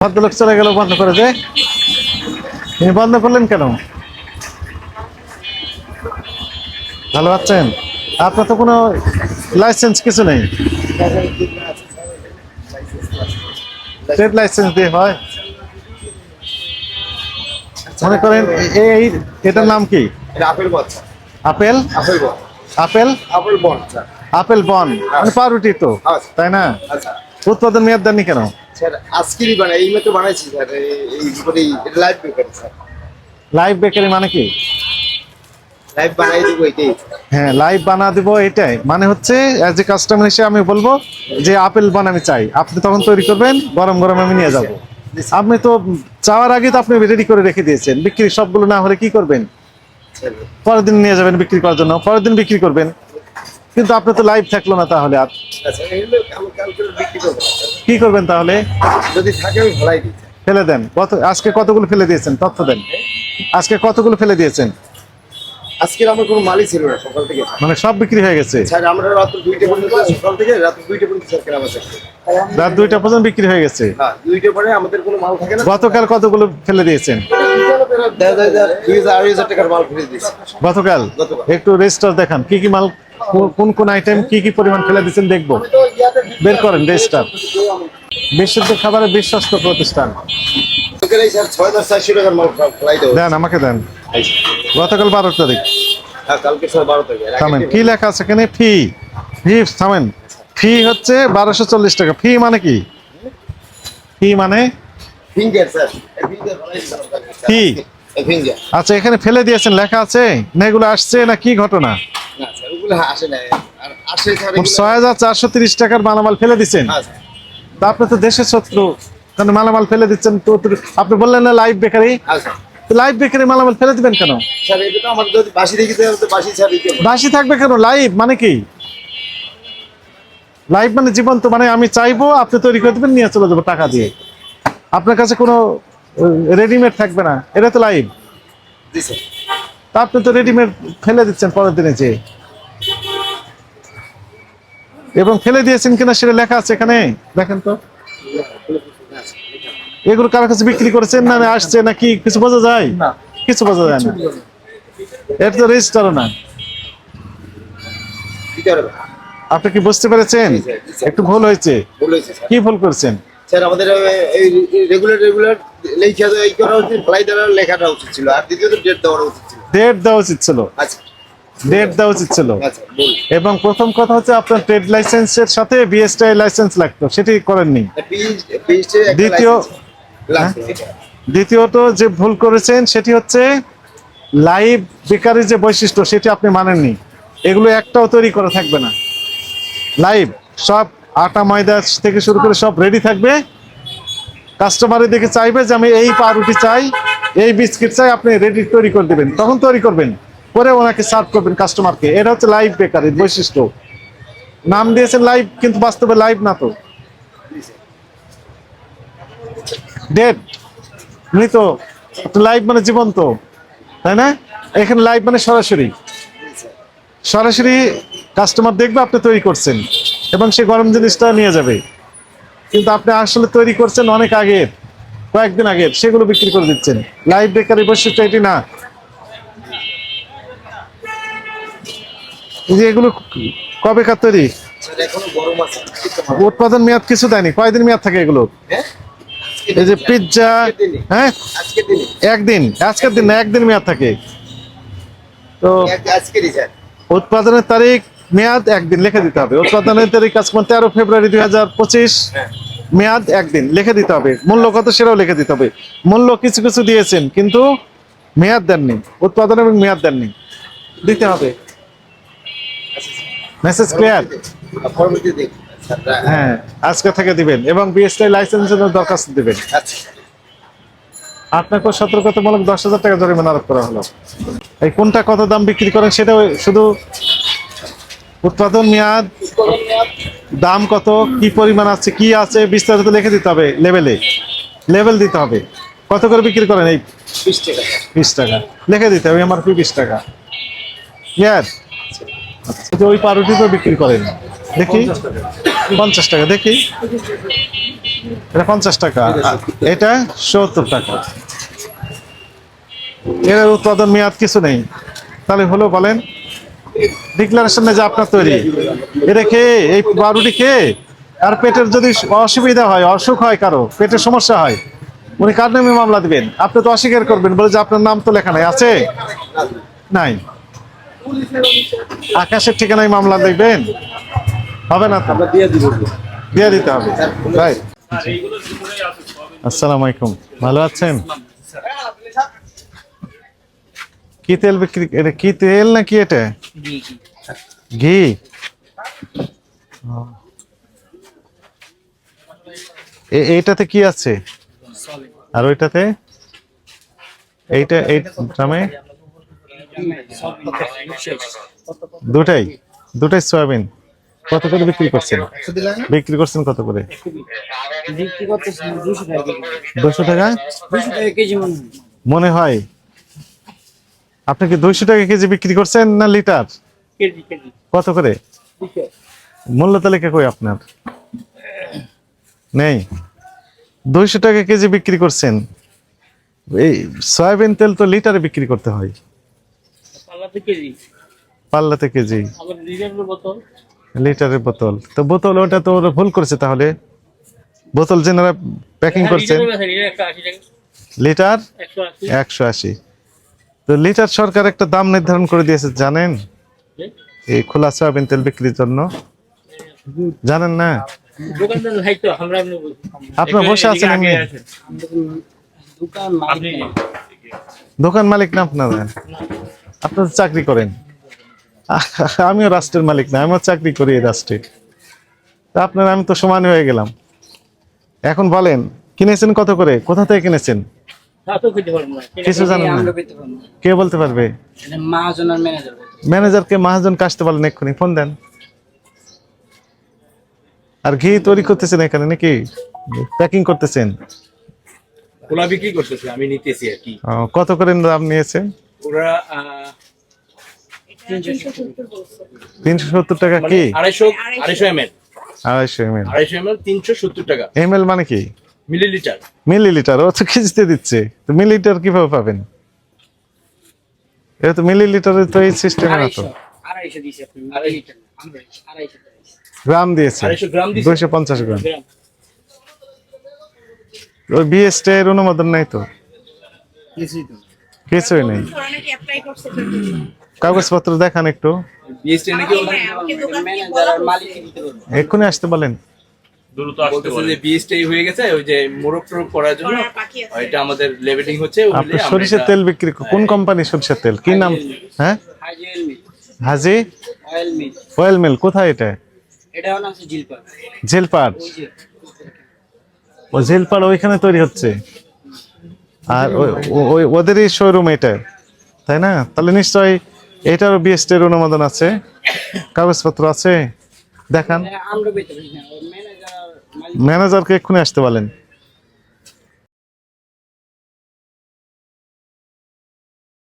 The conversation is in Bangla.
ভদ্রলোক চলে গেল বন্ধ করে যে তিনি বন্ধ করলেন কেন? ভালো আছেন? আপনার তো কোনো লাইসেন্স কিছু নেই? ট্রেড লাইসেন্স দিয়ে হয়। মনে করেন এই এটার নাম কি? Apple apple? Apple bun. Apple? Apple bun apple bun. মানে পাউরুটি তো হ্যাঁ। তাই না? আচ্ছা উৎপাদন মেয়াদ দেননি কেন? স্যার আজকেরই বানাই এই মাত্র বানাইছি স্যার এই- live bakery sir. Live bakery মানে কি? লাইভ বানাই দিব এটাই। হ্যাঁ লাইভ বানা দিব এটাই। মানে হচ্ছে অ্যাজ এ কাস্টমার হিসেবে আমি বলব যে আপেল বান আমি চাই। আপনি তখন তৈরি করবেন গরম গরম আমি নিয়ে যাব। আপনি তো চাওয়ার আগে তো আপনি রেডি করে রেখে দিয়েছেন। বিক্রি সবগুলো না হলে কি করবেন? পরের দিন নিয়ে যাবেন বিক্রি করার জন্য। পরের দিন বিক্রি করবেন। কিন্তু আপনি তো লাইভ থাকল না তাহলে আর। আচ্ছা। কি করবেন তাহলে? যদি থাকে আমি ভালাই দিই ফেলে দেন। কত আজকে কতগুলো ফেলে দিয়েছেন? তথ্য দেন। আজকে কতগুলো ফেলে দিয়েছেন? আমার কোনো মালই ছিল না সকাল থেকে। মানে সব বিক্রি হয়ে গেছে? স্যার আমরা রাত পর্যন্ত সকাল থেকে রাত দুইটা পর্যন্ত স্যার কেনা বেচা রাত দুইটা পর্যন্ত বিক্রি হয়ে গেছে? হ্যাঁ দুইটা পরে আমাদের কোনো মাল থাকে না। গতকাল কতগুলো ফেলে দিয়েছেন? গতকাল। একটু রেজিস্টার দেখান। কি কি মাল কোন কোন আইটেম কি কি পরিমাণ ফেলে দিচ্ছেন দেখব। বের করেন রেজিস্টার বিশুদ্ধ খাবারের বিশ্বস্ত প্রতিষ্ঠান। দেন, আমাকে দেন। গতকাল বারো তারিখ। থামেন। কি লেখা আছে এখানে? ফি ফি থামেন। ফি হচ্ছে বারোশো চল্লিশ টাকা। ফি মানে কি? ফি মানে? ফিঙ্গার আচ্ছা এখানে ফেলে দিয়েছেন। লেখা আছে? না এগুলো আসছে না কি ঘটনা? না আসে না আর আসে ছয় হাজার চারশো তিরিশ টাকার মালামাল ফেলে দিচ্ছেন। হ্যাঁ, তা আপনি তো দেশের শত্রু। কারণ মালামাল ফেলে দিচ্ছেন তো তো- আপনি বললেন না লাইভ বেকারি। হ্যাঁ, লাইভ বেকারি মালামাল ফেলে দিবেন কেন? স্যার এটা তো আমার যদি বাসি দেখি তাহলে তো বাসি স্যার বাসি থাকবে কেন? লাইভ মানে কি? লাইভ মানে জীবন্ত মানে আমি চাইব আপনি তৈরি করে দেবেন নিয়ে চলে যাব টাকা দিয়ে। আপনার কাছে কোনো রেডিমেড থাকবে না। এটা তো লাইভ তা আপনি তো রেডিমেড ফেলে দিচ্ছেন পরের দিনে যে। এবং ফেলে দিয়েছেন কিনা সেটা লেখা আছে এখানে? দেখেন তো। এগুলো কারও কাছে বিক্রি করেছেন না আসছে না। কি কিছু বোঝা যায় কিছু বোঝা যায় না। এটা তো রেজিস্টারও না। আপনি কি বুঝতে পেরেছেন? একটু ভুল হয়েছে। কি ভুল করছেন? স্যার আমাদের এই রেগুলার রেগুলার লেখা করা উচিত ফ্লাই দেওয়ার লেখাটা উচিত ছিল। আর দ্বিতীয়ত ডেট দেওয়ার উচিত ছিল। ডেট দেওয়া উচিত ছিল। আচ্ছা। ডেট দেওয়া উচিত ছিল। আচ্ছা এবং প্রথম কথা হচ্ছে আপনার ট্রেড লাইসেন্সের সাথে বিএসটিআই লাইসেন্স লাগতো সেটি করেননি। দ্বিতীয় দ্বিতীয়ত যে ভুল করেছেন সেটি হচ্ছে লাইভ বেকারি যে বৈশিষ্ট্য সেটি আপনি মানেননি। এগুলো একটাও তৈরি করা থাকবে না। লাইভ সব আটা ময়দা থেকে শুরু করে সব রেডি থাকবে। কাস্টমারের দেখে চাইবে যে আমি এই পাউরুটি চাই এই বিস্কিট চাই আপনি রেডি তৈরি করে দেবেন। তখন তৈরি করবেন। করে ওনাকে সার্ভ করবেন কাস্টমারকে এটা হচ্ছে লাইভ বেকারির বৈশিষ্ট্য। নাম দিয়েছেন লাইভ কিন্তু বাস্তবে লাইভ না তো। ডেড মৃত। লাইভ মানে জীবন্ত, তাই না? এখানে লাইভ মানে সরাসরি। সরাসরি কাস্টমার দেখবে আপনি তৈরি করছেন, এবং সে গরম জিনিসটা নিয়ে যাবে। কিন্তু আপনি আসলে তৈরি করছেন অনেক আগের, কয়েকদিন আগের, সেগুলো বিক্রি করে দিচ্ছেন। লাইভ বেকারি বৈশিষ্ট্য এটি না। যে এগুলো কবেকার তৈরি? উৎপাদন মেয়াদ কিছু দেয়নি। কয়দিন মেয়াদ থাকে এগুলো? এই যে পিৎজা হ্যাঁ? একদিন, আজকের দিন না, একদিন মেয়াদ থাকে। তো উৎপাদনের তারিখ, মেয়াদ একদিন, লিখে দিতে হবে। উৎপাদনের তারিখ আজকে তেরো ফেব্রুয়ারি দুই হাজার পঁচিশ, মেয়াদ একদিন, লিখে দিতে হবে। মূল্য কত সেটাও লিখে দিতে হবে। মূল্য কিছু কিছু দিয়েছেন, কিন্তু মেয়াদ দেননি। উৎপাদন এবং মেয়াদ দেননি। দিতে হবে। মেসেজ ক্লিয়ার হ্যাঁ আজকে থেকে দিবেন এবং বিএসআই লাইসেন্সের জন্য দরখাস্ত দিবেন। আচ্ছা। আপনাকে সতর্কতামূলক দশ হাজার টাকা জরিমানা আরোপ করা হলো? এই কোনটা কত দাম বিক্রি করেন সেটা শুধু উৎপাদন মেয়াদ দাম কত কি পরিমাণ আছে কি আছে বিস্তারিত লিখে দিতে হবে লেভেলে। লেভেল দিতে হবে। কত করে বিক্রি করেন এই? বিশ টাকা। বিশ টাকা। লিখে দিতে হবে আমার ফি বিশ টাকা। ক্লিয়ার আচ্ছা ওই পাউরুটি তো বিক্রি করেন। দেখি। পঞ্চাশ টাকা, দেখি। এটা পঞ্চাশ টাকা। এটা সত্তর টাকা। এর উৎপাদন মেয়াদ কিছু নেই। তাহলে হলো বলেন ডিক্লারেশনে যে আপনার তৈরি, এটা খেয়ে এই বারুটি খেয়ে আর পেটের যদি অসুবিধা হয়, অসুখ হয় কারও, পেটের সমস্যা হয়, উনি কার নামে মামলা দিবেন? আপনি তো অস্বীকার করবেন, বলে যে আপনার নাম তো লেখা নাই, আছে? নাই। আকাশের ঠিকানায় মামলা দেখবেন? হবে না তো? দিয়ে দিব। দিয়ে দিতে হবে। আসসালামু আলাইকুম। ভালো আছেন? কি তেল বিক্রি এটা কি তেল নাকি এটা? ঘি। এইটাতে কি আছে? আর ওইটাতে? এইটা এই দামে দুটাই দুটাই সয়াবিন। কত করে বিক্রি করছেন? বিক্রি করছেন কত করে? দুশো টাকা মনে হয়। আপনি কি দুইশো টাকা কেজি বিক্রি করছেন না লিটার? কত করে? মূল্য তালিকা কই আপনার? নেই। দুইশো টাকা কেজি বিক্রি করছেন। এই সয়াবিন তেল তো লিটারে বিক্রি করতে হয়। পাল্লাতে কেজি? লিটারের বোতল? তো বোতল ওটা তো ওরা ভুল করেছে তাহলে। বোতল যেনারা প্যাকিং করছেন। লিটার? একশো আশি। তো লিটার সরকার একটা দাম নির্ধারণ করে দিয়েছে জানেন? এই খোলা সয়াবিন তেল বিক্রির জন্য। জানেন না। আপনার বসে আছেন মালিক দোকান মালিক না আপনারা? আপনারা চাকরি করেন। আমিও রাষ্ট্রের মালিক না আমিও চাকরি করি এই রাষ্ট্রে। তা আপনার আমি তো সমান হয়ে গেলাম। এখন বলেন কিনেছেন কত করে? কোথা থেকে কিনেছেন? কিছু জানেন না। কে বলতে পারবে? ম্যানেজারকে মহাজন কাজতে বলেন এক্ষুনি ফোন দেন। আর ঘি তৈরি করতেছেন এখানে নাকি? প্যাকিং করতেছেন? বিক্রি করতেছে আমি নিতেছি আর কি। ও, কত করে দাম নিয়েছে ওরা তিনশো সত্তর টাকা মানে কি? আড়াইশো আড়াইশো। M L. আড়াইশো এম এল। আড়াইশো এম এল তিনশো সত্তর টাকা। এম এল মানে কি? মিলিলিটার। মিলিলিটার ও তো কেজিতে দিচ্ছে। তো মিলিলিটার কীভাবে পাবেন? এটা তো মিলিলিটারের তো এই সিস্টেম না তো। আড়াইশো দিয়েছি আড়াইশো গ্রাম দিয়েছে। আড়াইশো গ্রাম দিছে দুইশো পঞ্চাশ গ্রাম। গ্রাম। ওই বিএসটি এর অনুমোদন নাই তো? কিছুই তো কিছুই নেই। কাগজপত্র দেখান একটু। বিএসটি নাকি হ্যাঁ, এক্ষুনি আসতে বলেন। বলতেছে হয়ে গেছে ওই যে মোরগ টোরগ করার জন্য করার বাকি আছে। এটা আমাদের লেভেলিং হচ্ছে আপনি সরিষার তেল বিক্রি কোন কোম্পানি সরিষার তেল? কি নাম? হ্যাঁ? হাজি? Oil mill. অয়েল মিল কোথায় এটা? এটা হলো আছে জিলপা জেলপাড়। ও জেলপাড় ওইখানে তৈরি হচ্ছে। আর ওই- ওদেরই শোরুম এটা তাই না? তাহলে নিশ্চয়ই এটারও বিএসটি এর অনুমোদন আছে। কাগজপত্র আছে। দেখান। ম্যানেজারকে এক্ষুনি আসতে বলেন।